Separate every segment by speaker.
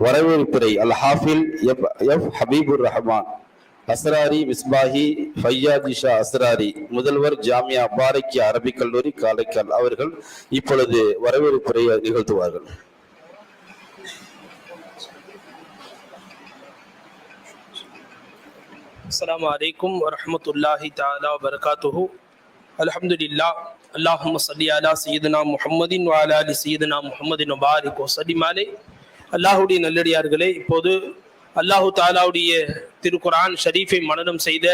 Speaker 1: வரவேற்புரை Al Hafil F F Habibur Rahman Asrari Misbahi ஃபையாதிஷா Asrari முதல்வர் Jamia பாரக்கிய Arabic கல்லூரி காரைக்கால் அவர்கள் இப்பொழுது வரவேற்புரை நிகழ்த்துவார்கள்
Speaker 2: அஸ்லாம் வலைக்கும் வரமத்துல்லாஹி தாலா வரகாத்துஹு அலமதுல்லா அல்லாஹும் சல்லி அலா சையதுனா முஹம்மதின் வாலா அலி சையதுனா முஹம்மதின் பாரிக் வசலிமாலே அல்லாஹுடைய நல்லடியார்களே இப்போது அல்லாஹு தாலாவுடைய திருக்குரான் ஷரீஃபை மனனம் செய்த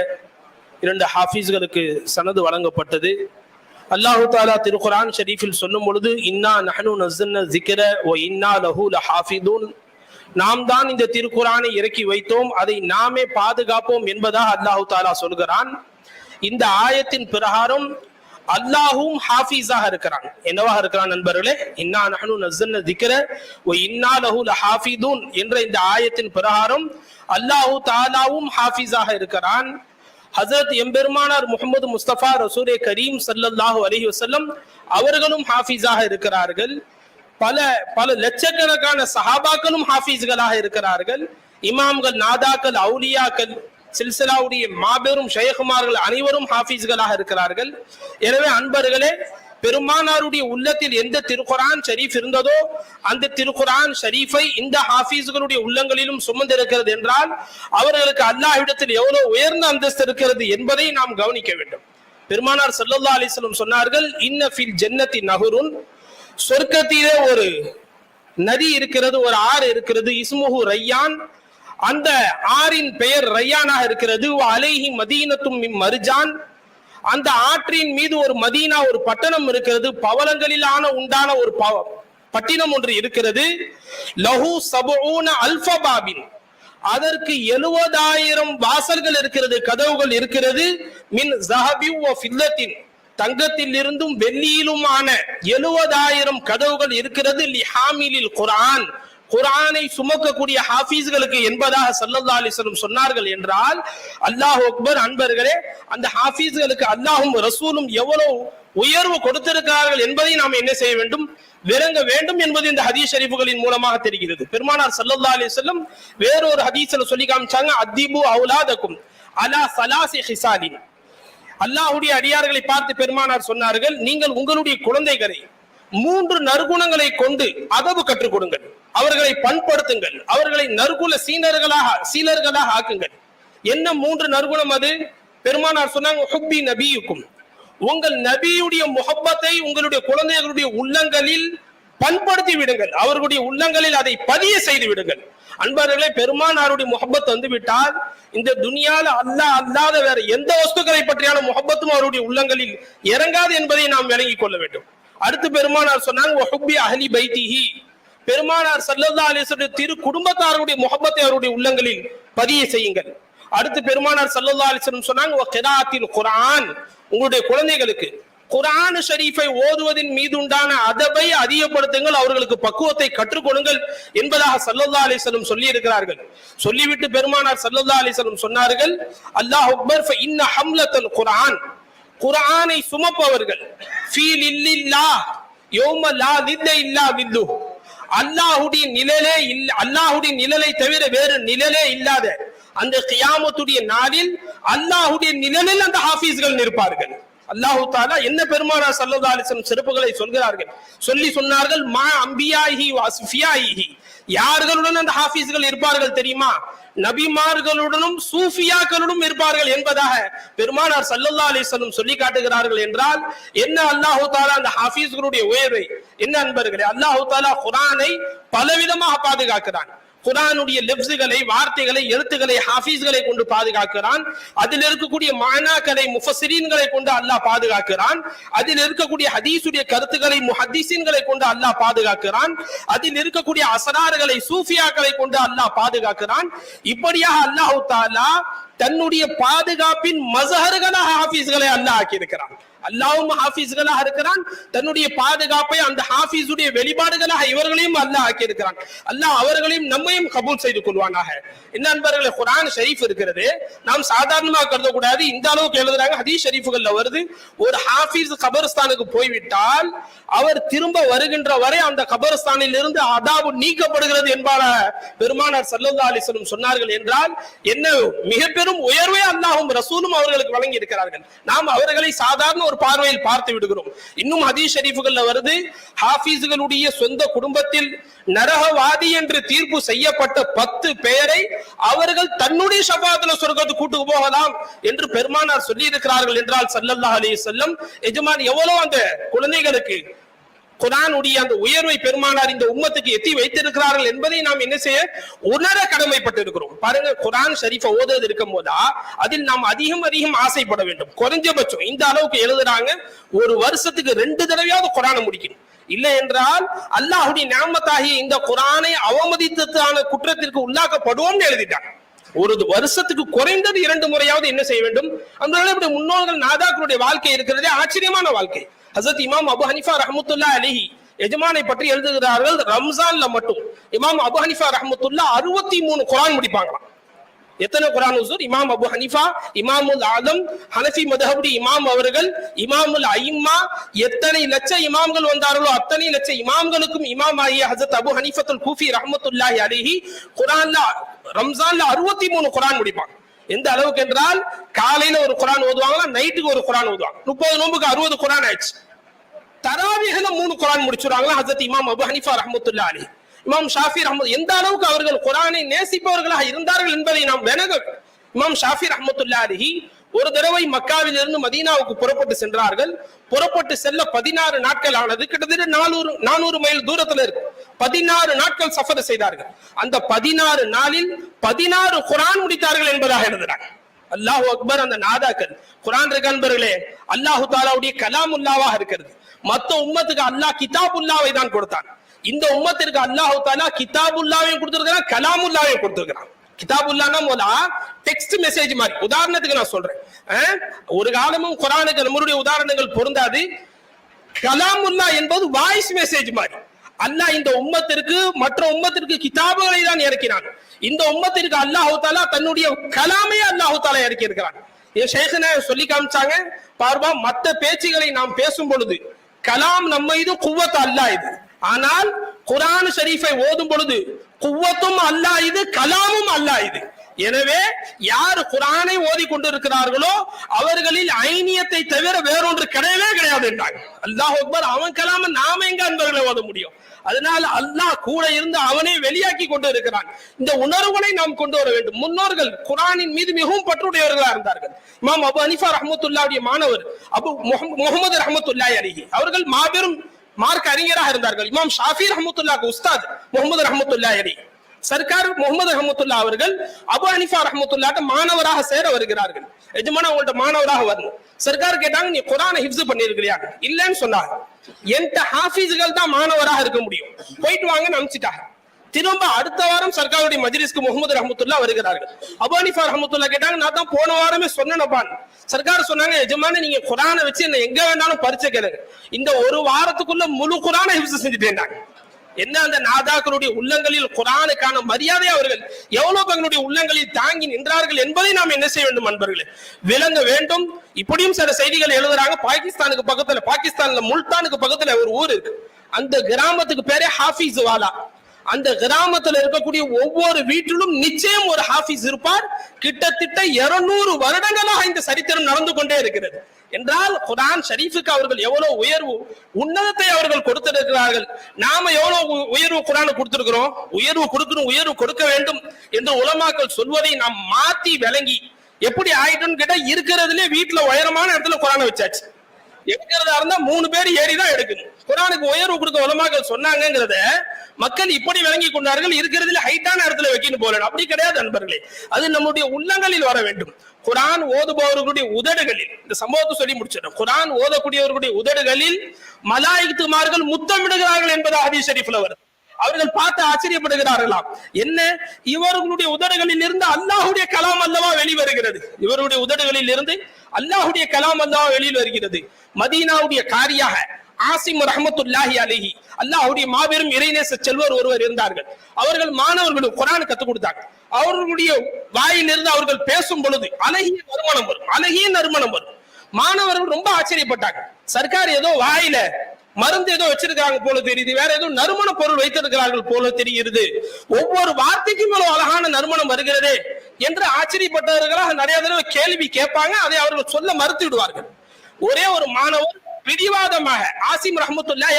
Speaker 2: இரண்டு ஹாஃபீஸ்களுக்கு சனது வழங்கப்பட்டது. அல்லாஹு தாலா திருக்குரான் ஷரீஃபில் சொல்லும் பொழுது இன்னா நஹனு நஸ்ஸல்ன ஸிக்ர ஓ இன்னா லஹு ஹாஃபிதூன் நாம் தான் இந்த திருக்குரானை இறக்கி வைத்தோம் அதை நாமே பாதுகாப்போம் என்பதாக அல்லாஹு தாலா சொல்கிறான். இந்த ஆயத்தின் பிரகாரம் அல்லாஹும் ஹாஃபீஸாக இருக்கிறான் என்னவாக இருக்கிறான் நண்பர்களே? இன்னா நஹனு நஸ்ஸல்ன ஸிக்ர வ இன்னா லஹு என்ற இந்த ஆயத்தின் பிரகாரம் அல்லாஹு தாலாவும் ஹாஃபீஸாக இருக்கிறான். ஹசரத் எம்பெருமானார் முகமது முஸ்தபா ரசூலே கரீம் சல்லல்லாஹு அலஹி வசல்லம் அவர்களும் ஹாஃபீஸாக இருக்கிறார்கள். பல பல லட்சக்கணக்கான சஹாபாக்களும் ஹாஃபீஸ்களாக இருக்கிறார்கள். இமாம்கள் நாதாக்கள் அவுலியாக்கள் சில்சிலாவுடைய மாபெரும் ஷேகுமார்கள் அனைவரும் ஹாஃபீஸ்களாக இருக்கிறார்கள். எனவே அன்பர்களே பெருமானாருடைய உள்ளத்தில் எந்த திருக்குரான் ஷரீஃப் இருந்ததோ அந்த திருக்குரான் ஷரீஃபை இந்த ஹாஃபீஸ்களுடைய உள்ளங்களிலும் சுமந்திருக்கிறது என்றால் அவர்களுக்கு அல்லாஹ்விடத்தில் எவ்வளவு உயர்ந்த அந்தஸ்து இருக்கிறது என்பதை நாம் கவனிக்க வேண்டும். பெருமானார் ஸல்லல்லாஹு அலிஸ்லம் சொன்னார்கள் இன்ன ஃபில் ஜன்னத்தி நஹருன். சொர்க்கத்திலே ஒரு நதி இருக்கிறது ஒரு ஆறு இருக்கிறது இஸ்முஹு ரையான். அந்த ஆறின் பெயர் ரையானாக இருக்கிறது. அலைஹி மதீனத்தும் மருஜான். அந்த ஆற்றின் மீது ஒரு மதீனா ஒரு பட்டணம் இருக்கிறது. பவளங்களிலான உண்டான ஒரு பட்டினம் ஒன்று இருக்கிறது. லஹு சபூன அல்பபாபின் அதற்கு எழுபதாயிரம் வாசல்கள் இருக்கிறது கதவுகள் இருக்கிறது. மின் ஜஹபி ஃபில்லத்தின். தங்கத்தில் இருந்தும் வெள்ளியிலுமான எழுபதாயிரம் கதவுகள் இருக்கிறது. லிஹாமிலில் குரான் குரானை சுமக்கக்கூடிய ஹாஃபீஸ்களுக்கு என்பதாக ஸல்லல்லாஹு அலைஹி சொன்னார்கள் என்றால் அல்லாஹ் அக்பர் அன்பர்களே அந்த ஹாஃபீஸ்களுக்கு அல்லாஹும் ரசூலும் எவ்வளவு உயர்வு கொடுத்திருக்கிறார்கள் என்பதை நாம் என்ன செய்ய வேண்டும்? விளங்க வேண்டும் என்பது இந்த ஹதீஸ் ஷரீஃபுகளின் மூலமாக தெரிகிறது. பெருமானார் ஸல்லல்லாஹு அலி வஸல்லம் வேறொரு ஹதீஸ்ல சொல்லி காமிச்சாங்க அத்திபு அவுலாதக்கும் அலா சலாசி ஹிசாலின். அல்லாஹ்வுடைய அடியார்களை பார்த்து பெருமானார் சொன்னார்கள் நீங்கள் உங்களுடைய குழந்தைகளை மூன்று நற்குணங்களை கொண்டு அதவு கற்றுக் கொடுங்கள். அவர்களை பண்படுத்துங்கள். அவர்களை நற்குல சீனர்களாக சீலர்களாக ஆக்குங்கள். என்ன மூன்று நற்குணம் அது? பெருமானார் சொன்னாங்க ஹுப்பி நபியுக்கும். உங்கள் நபியுடைய முகப்பத்தை உங்களுடைய குழந்தைகளுடைய உள்ளங்களில் பண்படுத்தி விடுங்கள். அவர்களுடைய உள்ளங்களில் அதை பதிய செய்து விடுங்கள். அன்பர்களே பெருமானாருடைய முகப்பத் வந்து விட்டால் இந்த துனியால அல்லாஹ் அல்லாத வேற எந்த வஸ்துக்களை பற்றியான முகப்பத்தும் அவருடைய உள்ளங்களில் இறங்காது என்பதை நாம் விளங்கிக் கொள்ள வேண்டும். அடுத்து பெருமானார் சொன்னாங்க அஹலி பைத்திஹி. பெருமானார் சல்லல்லா அலிஸ்வருடைய திரு குடும்பத்தாருடைய முகப்பத்தை அவருடைய உள்ளங்களில் பதிய செய்யுங்கள். அடுத்து பெருமானார் சல்லல்லா அலிஸ்வரம் சொன்னாங்க குரான் உங்களுடைய குழந்தைகளுக்கு குரான் ஷரீஃபை ஓதுவதின் மீது உண்டான அதபை அதிகப்படுத்துங்கள் அவர்களுக்கு பக்குவத்தை கற்றுக்கொடுங்கள் என்பதாக சல்லல்லா அலைஹி சொல்லி இருக்கிறார்கள் சொல்லிவிட்டு பெருமானார் சல்லல்லா அலைஹி சொன்னார்கள் அல்லாஹ் அக்பர் இன்ன ஹம்லத்தல் குரான் குரானை சுமப்பவர்கள் ஃபீல் லில்லாஹ் யோம லா லில்ல இல்லா வில்லு. அல்லாஹுடைய நிழலே இல்ல அல்லாஹுடைய நிழலை தவிர வேறு நிழலே இல்லாத அந்த கியாமத்துடைய நாளில் அல்லாஹுடைய நிழலில் அந்த ஹாஃபீஸ்கள் நிற்பார்கள். அல்லாஹு தாலா என்ன பெருமானா சல்லல்லாஹு அலிசம் சிறப்புகளை சொல்கிறார்கள். சொல்லி சொன்னார்கள் மா அம்பியாஹி வாஸ்ஃபியாஹி யார்களுடன் அந்த ஹாஃபீஸ்கள் இருப்பார்கள் தெரியுமா? நபிமார்களுடனும் சூஃபியாக்களுடன் இருப்பார்கள் என்பதாக பெருமானார் சல்லல்லா அலிசல்லும் சொல்லி காட்டுகிறார்கள் என்றால் என்ன அல்லாஹு தாலா அந்த ஹாஃபீஸ்களுடைய உயர்வை? என்ன அன்பர்களே அல்லாஹு தாலா குரானை பலவிதமாக பாதுகாக்கிறான். குரானுடைய லெப்ஸுகளை வார்த்தைகளை எழுத்துக்களை ஹாஃபீஸ்களை கொண்டு பாதுகாக்கிறான். அதில் இருக்கக்கூடிய மானாக்களை முஃபசிரீன்களை கொண்டு அல்லாஹ் பாதுகாக்கிறான். அதில் இருக்கக்கூடிய ஹதீஸுடைய கருத்துக்களை முஹதீசீன்களை கொண்டு அல்லாஹ் பாதுகாக்கிறான். அதில் இருக்கக்கூடிய அசராறுகளை சூஃபியாக்களை கொண்டு அல்லாஹ் பாதுகாக்கிறான். இப்படியாக அல்லாஹு தாலா தன்னுடைய பாதுகாப்பின் மசஹர்களாக ஹாஃபீஸ்களை அல்லாஹ் ஆக்கியிருக்கிறான். அல்லாவும் ஹாஃபீஸ்களாக இருக்கிறான். தன்னுடைய பாதுகாப்பை அந்த ஹாஃபீஸுடைய வெளிப்பாடுகளாக இவர்களையும் அல்லாஹ் ஆக்கி இருக்கிறான் அல்லாஹ் அவர்களையும் நம்மையும் கபூல் செய்து கொள்வானாக. என்ன நண்பர்களே குரான் ஷரீஃப் இருக்கிறது. நாம் சாதாரணமாக கருதக்கூடாது. இந்த அளவுக்கு எழுதுறாங்க ஹதீஸ் ஷரீஃபுகள்ல வருது. ஒரு ஹாஃபீஸ் கபரஸ்தானுக்கு போய்விட்டால் அவர் திரும்ப வருகின்ற வரை அந்த கபரஸ்தானில் இருந்து அதாவு நீக்கப்படுகிறது என்பார பெருமானார் சல்லல்லா அலிஸ்லம் சொன்னார்கள் என்றால் என்ன மிக பெரும் உயர்வை அல்லாஹும் ரசூலும் அவர்களுக்கு வழங்கி இருக்கிறார்கள் நாம் அவர்களை சாதாரண ஒரு பார்வையில் பார்த்து விடுகிறோம். இன்னும் ஹதீஸ் ஷரீஃபுகள்ல வருது ஹாஃபீஸ்களுடைய சொந்த குடும்பத்தில் நரகவாதி என்று தீர்ப்பு செய்யப்பட்ட பத்து பேரை அவர்கள் தன்னுடைய ஷபாத்துல சொர்க்கத்து கூட்டு போகலாம் என்று பெருமானார் சொல்லி இருக்கிறார்கள் என்றால் சல்லல்லா அலி செல்லம் எஜமான் எவ்வளவு அந்த குழந்தைகளுக்கு குரானுடைய அந்த உயர்வை பெருமானார் இந்த உம்மத்துக்கு எத்தி வைத்திருக்கிறார்கள் என்பதை நாம் என்ன செய்ய உணர கடமைப்பட்டிருக்கிறோம். பாருங்க குரான் ஷரீஃபை ஓதுவது இருக்கும் போதா அதில் நாம் அதிகம் அதிகம் ஆசைப்பட வேண்டும். குறைஞ்சபட்சம் இந்த அளவுக்கு எழுதுறாங்க ஒரு வருஷத்துக்கு ரெண்டு தடவையாவது குரானை முடிக்கணும். இல்லை என்றால் அல்லாஹுடைய ஞாபகத்தாகிய இந்த குரானை அவமதித்ததான குற்றத்திற்கு உள்ளாக்கப்படுவோம்னு எழுதிட்டாங்க. ஒரு வருஷத்துக்கு குறைந்தது இரண்டு முறையாவது என்ன செய்ய வேண்டும்? அந்த இப்படி முன்னோர்கள் நாதாக்களுடைய வாழ்க்கை இருக்கிறதே ஆச்சரியமான வாழ்க்கை. ஹசரத் இமாம் அபு ஹனிஃபா ரஹமத்துல்லா அலிஹி எஜமானை பற்றி எழுதுகிறார்கள் ரம்ஜான்ல மட்டும். இமாம் அபு ஹனிஃபா ரஹமத்துல்லா அறுபத்தி மூணு குரான் முடிப்பாங்களாம். எத்தனை குரான் உசூர்? இமாம் அபு ஹனிஃபா இமாமுல் ஆலம் ஹனஃபி மதஹபுடி இமாம் அவர்கள் இமாமுல் ஐம்மா எத்தனை லட்ச இமாம்கள் வந்தார்களோ அத்தனை லட்ச இமாம்களுக்கும் இமாம் ஆகிய ஹசத் அபு ஹனிஃபத்துல் கூஃபி ரஹமத்துல்லாஹி அலிஹி குரான்ல ரம்ஜான்ல அறுபத்தி மூணு குரான் முடிப்பாங்க. எந்த அளவுக்கு என்றால் காலையில ஒரு குரான் ஓதுவாங்களா நைட்டுக்கு ஒரு குரான் ஓதுவாங்க. முப்பது நோம்புக்கு அறுபது குரான் ஆயிடுச்சு. தராவிகளை மூணு குரான் முடிச்சுறாங்களா ஹசரத் இமாம் அபு ஹனிஃபா ரஹமத்துல்லா அலி இமாம் ஷாஃபி ரஹமத் எந்த அளவுக்கு அவர்கள் குரானை நேசிப்பவர்களாக இருந்தார்கள் என்பதை நாம் வினக இமாம் ஷாஃபி ரஹமத்துல்லா அலிஹி ஒரு தடவை மக்காவில் இருந்து மதீனாவுக்கு புறப்பட்டு சென்றார்கள். புறப்பட்டு செல்ல பதினாறு நாட்கள் ஆனது. கிட்டத்தட்ட நானூறு நானூறு மைல் தூரத்துல இருக்கு. பதினாறு நாட்கள் சஃபர் செய்தார்கள். அந்த பதினாறு நாளில் பதினாறு குரான் முடித்தார்கள் என்பதாக எழுதுறாங்க. அல்லாஹு அக்பர் அந்த நாதாக்கள். குரான் இருக்க நண்பர்களே அல்லாஹு தாலாவுடைய கலாமுல்லாவாக இருக்கிறது. மத்த உம்மத்துக்கு அல்லாஹ் கிதாபுல்லாவை தான் கொடுத்தான். இந்த உம்மத்திற்கு அல்லாஹு தாலா கிதாபுல்லாவையும் கொடுத்திருக்கிறான் கலாமுல்லாவையும் கொடுத்திருக்கிறான். கிதாபுல்லானா முதலா டெக்ஸ்ட் மெசேஜ் மாதிரி. உதாரணத்துக்கு நான் சொல்றேன். ஒரு காலமும் குரானுக்கு நம்மளுடைய உதாரணங்கள் பொருந்தாது. கலாமுல்லா என்பது வாய்ஸ் மெசேஜ் மாதிரி. அல்லாஹ் இந்த உம்மத்திற்கு மற்ற உம்மத்திற்கு கிதாபுகளை தான் இறக்கினான். இந்த உம்மத்திற்கு அல்லாஹு தாலா தன்னுடைய கலாமே அல்லாஹு தாலா இறக்கி இருக்கிறான் என் ஷேഖന சொல்லி காமிச்சாங்க. பார்வா மற்ற பேச்சுகளை நாம் பேசும் பொழுது கலாம் நம்ம இது குவத் அல்ல இது. ஆனால் குரான் ஷரீஃபை ஓதும் பொழுது குவத்தும் அல்லாஹ் இது கலாமும் அல்லாஹ் இது. எனவே யார் குரானை ஓதி கொண்டிருக்கிறார்களோ அவர்களில் ஐனியத்தை தவிர வேறொன்று கிடையவே கிடையாது என்றாங்க அல்லாஹ் அக்பர் அவன் கலாம நாம எங்க அன்பர்களை ஓத முடியும்? அதனால அல்லாஹ் கூட இருந்து அவனே வெளியாக்கி கொண்டு இருக்கிறான் இந்த உணர்வுகளை நாம் கொண்டு வர வேண்டும். முன்னோர்கள் குரானின் மீது மிகவும் பற்றுடையவர்களா இருந்தார்கள். இமாம் அபு அனிஃபா ரஹமத்துல்லாவுடைய மாணவர் அபு முகமது ரஹமத்துல்லாய் அருகி அவர்கள் மாபெரும் மார்க் அறிஞராக இருந்தார்கள். இமாம் ஷாஃபி ரஹமத்துல்லாக்கு உஸ்தாத் முகமது ரஹமத்துல்லாய் அருகி சர்க்கார் முகமது ரஹமத்துல்லா அவர்கள் அபு ஹனிஃபா ரஹமத்துல்லாட்ட மாணவராக சேர வருகிறார்கள். எஜமான உங்கள்ட்ட மாணவராக வரணும். சர்க்கார் கேட்டாங்க நீ குரானை ஹிப்ஸ் பண்ணிருக்கிறியா? இல்லைன்னு சொன்னாங்க. என்கிட்ட ஹாஃபிஸ்கள் தான் மாணவராக இருக்க முடியும். போயிட்டு வாங்கன்னு அனுப்பிச்சிட்டாங்க. திரும்ப அடுத்த வாரம் சர்க்காருடைய மஜ்லிஸ்க்கு முகமது ரஹமத்துல்லா வருகிறார்கள். அபானிஃபா ரஹமத்துல்லா கேட்டாங்க நான் தான் போன வாரமே சொன்னேன் சர்க்கார் சொன்னாங்க எஜமான நீங்க குரானை வச்சு என்ன எங்க வேணாலும் பரிச்சை கேளுங்க. இந்த ஒரு வாரத்துக்குள்ள முழு குரானை ஹிப்ஸ் செஞ்சுட்டேன் என்ன அந்த நாதாக்களுடைய உள்ளங்களில் குரானுக்கான மரியாதை அவர்கள் எவ்வளவு தங்களுடைய உள்ளங்களில் தாங்கி நின்றார்கள் என்பதை நாம் என்ன செய்ய வேண்டும் நண்பர்களே விளங்க வேண்டும். இப்படியும் சில செய்திகள் எழுதுறாங்க. பாகிஸ்தானுக்கு பக்கத்துல பாகிஸ்தான்ல முல்தானுக்கு பக்கத்துல ஒரு ஊர் இருக்கு. அந்த கிராமத்துக்கு பேரே ஹாஃபிஸ் வாலா அந்த கிராமத்துல இருக்கக்கூடிய ஒவ்வொரு வீட்டிலும் நிச்சயம் ஒரு ஹாஃபிஸ் இருப்பார். கிட்டத்தட்ட இருநூறு வருடங்களாக இந்த சரித்திரம் நடந்து கொண்டே இருக்கிறது. என்றால் குரான் ஷரீஃபுக்கு அவர்கள் எவ்வளவு உயர்வு உன்னதத்தை அவர்கள் கொடுத்திருக்கிறார்கள். நாம எவ்வளவு உயர்வு குரான் கொடுத்திருக்கிறோம்? உயர்வு கொடுக்கணும் உயர்வு கொடுக்க வேண்டும் என்று உலமாக்கள் சொல்வதை நாம் மாத்தி விளங்கி எப்படி ஆயிட்டோம்னு கேட்டா இருக்கிறதுலே வீட்டுல உயரமான இடத்துல குரானை வச்சாச்சு. எடுக்கிறதா இருந்தா மூணு பேர் ஏறி தான் எடுக்கணும். குரானுக்கு உயர்வு கொடுக்க உலமாக்கள் சொன்னாங்கங்கிறத மக்கள் இப்படி விளங்கி கொண்டார்கள். இருக்கிறதுல ஹைட்டான இடத்துல வைக்கணும் போல. அப்படி கிடையாது நண்பர்களே அது நம்முடைய உள்ளங்களில் வர வேண்டும். குரான் ஓதுபவர்களுடைய உதடுகளில் இந்த சம்பவத்தை சொல்லி முடிச்சிடும் குரான் ஓதக்கூடியவர்களுடைய உதடுகளில் மலாய்த்துமார்கள் முத்தமிடுகிறார்கள் என்பது ஹதீஸ் ஷரீஃப்ல வருது. அவர்கள் பார்த்து ஆச்சரியப்படுகிறார்களாம். என்ன? இவர்களுடைய உதடுகளில் இருந்து அல்லாஹ்வுடைய கலாம் அல்லவா வெளிவருகிறது? இவருடைய உதடுகளில் இருந்து அல்லாஹுடைய கலாம் அல்லவா வெளியில் வருகிறது மதீனாவுடைய காரியாக ஆசிம் ரஹமத்துல்லாஹி அல்லாஹ் அல்லாஹ்வுடைய மாபெரும் இறைநேச செல்வர் ஒருவர் இருந்தார்கள். அவர்கள் மாணவர்களும் குரான் கத்துக் கொடுத்தாங்க. அவர்களுடைய வாயிலிருந்து அவர்கள் பேசும் பொழுது அழகிய நறுமணம் வரும். அழகிய நறுமணம் வரும். மாணவர்கள் ரொம்ப ஆச்சரியப்பட்டாங்க. சர்க்கார் ஏதோ வாயில மருந்து ஏதோ வச்சிருக்காங்க போல தெரியுது. வேற ஏதோ நறுமண பொருள் வைத்திருக்கிறார்கள் போல தெரிகிறது. ஒவ்வொரு வார்த்தைக்கும் இவ்வளவு அழகான நறுமணம் வருகிறதே என்று ஆச்சரியப்பட்டவர்களாக நிறைய தடவை கேள்வி கேட்பாங்க. அதை அவர்கள் சொல்ல மறுத்து விடுவார்கள் ஒரே ஒரு மாணவர் பிடிவாதமாக ஆசிம் ரஹமத்துல்லாஹி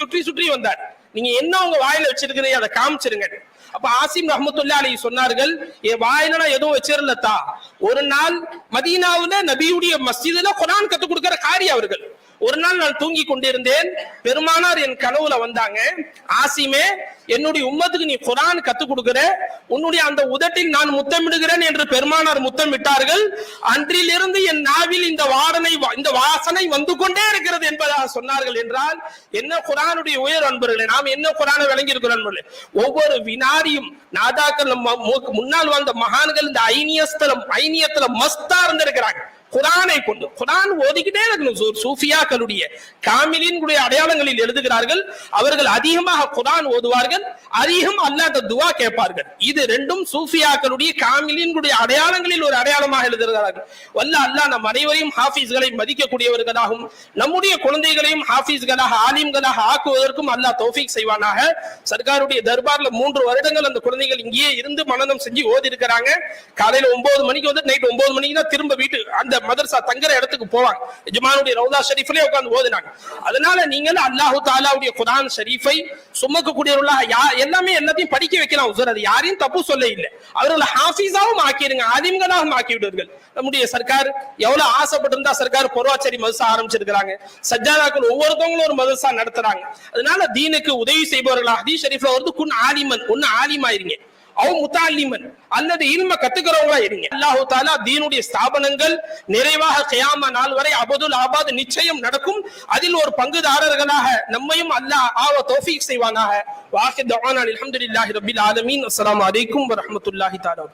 Speaker 2: சுற்றி சுற்றி வந்தார். நீங்க என்ன உங்க வாயில வச்சிருக்கிறீங்க அதை காமிச்சிருங்க. அப்ப ஆசிம் ரஹமத்துல்லா அலி சொன்னார்கள் என் வாயில நான் எதுவும் வச்சிருந்தா ஒரு நாள் மதீனாவுல நபியுடைய மஸ்ஜிதுல குரான் கத்துக் கொடுக்கிற காரி அவர்கள். ஒரு நாள் நான் தூங்கி கொண்டிருந்தேன். பெருமானார் என் கனவுல வந்தாங்க. ஆசிமே என்னுடைய உம்மத்துக்கு நீ குரான் கத்துக் கொடுக்கிற உன்னுடைய அந்த உதட்டில் நான் முத்தமிடுகிறேன் என்று பெருமானார் முத்தமிட்டார்கள் அன்றிலிருந்து என் நாவில் இந்த வாடனை இந்த வாசனை வந்து கொண்டே இருக்கிறது என்பதாக சொன்னார்கள் என்றால் என்ன குரானுடைய உயர் அன்பர்களே நாம் என்ன குரானை விளங்கி இருக்கிறோம் அன்பர்களே? ஒவ்வொரு வினாடியும் நாதாக்கள் மு- முன்னால் வாழ்ந்த மகான்கள் இந்த ஐனியஸ்தலம் ஐனியத்துல மஸ்தா இருந்திருக்கிறாங்க. குரானை கொண்டு குரான் ஓதிக்கிட்டே இருக்கணும். சூஃபியாக்களுடைய காமிலின்களுடைய அடையாளங்களில் எழுதுகிறார்கள். அவர்கள் அதிகமாக குரான் ஓதுவார்கள். அதிகம் அல்லாத துவா கேட்பார்கள். இது ரெண்டும் சூஃபியாக்களுடைய காமிலின்களுடைய அடையாளங்களில் ஒரு அடையாளமாக எழுதுகிறார்கள். வல்ல அல்லாஹ் நம் அனைவரையும் ஹாஃபீஸ்களை மதிக்கக்கூடியவர்களாகவும் நம்முடைய குழந்தைகளையும் ஹாஃபீஸ்களாக ஆலிம்களாக ஆக்குவதற்கும் அல்லாஹ் தோஃபிக் செய்வானாக. சர்க்காருடைய தர்பார்ல மூன்று வருடங்கள் அந்த குழந்தைகள் இங்கேயே இருந்து மனநம் செஞ்சு ஓதி இருக்கிறாங்க காலையில ஒன்பது மணிக்கு வந்து நைட் ஒன்பது மணிக்கு தான் திரும்ப வீட்டு அந்த மதரசா தங்குற இடத்துக்கு போவாங்க. எஜமானுடைய ரவுதா ஷரீஃப்லயே உட்காந்து ஓதுனாங்க. அதனால நீங்கள் அல்லாஹு தாலாவுடைய குரான் ஷரீஃபை சுமக்கக்கூடியவர்களாக யா எல்லாமே எல்லாத்தையும் படிக்க வைக்கலாம் சார் அது யாரையும் தப்பு சொல்ல இல்லை. அவர்களை ஹாஃபீஸாவும் ஆக்கிடுங்க ஆலிம்களாகவும் ஆக்கி விடுவீர்கள் நம்முடைய சர்க்கார் எவ்வளவு ஆசைப்பட்டிருந்தா சர்க்கார் பொருவாச்சேரி மதரசா ஆரம்பிச்சிருக்கிறாங்க. சஜ்ஜாதாக்கள் ஒவ்வொருத்தவங்களும் ஒரு மதரசா நடத்துறாங்க. அதனால தீனுக்கு உதவி செய்பவர்களா ஹதீஸ் ஷரீஃப்ல வந்து குன் ஆலிமன் ஒன்னு ஆலிமாயிருங்க அவ முத்தாலிமன். அல்லது இல்ம கத்துக்கிறவங்களா இருங்க. அல்லாஹு தாலா தீனுடைய ஸ்தாபனங்கள் நிறைவாக கியாமா நாள் வரை அபதுல் ஆபாத் நிச்சயம் நடக்கும். அதில் ஒரு பங்குதாரர்களாக நம்மையும் அல்லாஹ் ஆவ தோஃபீக் செய்வானாக. வாஹித் அலமதுல்லாஹி ரபில் ஆலமீன். அஸ்லாம் அலைக்கும் வரமத்துல்லாஹி தாலா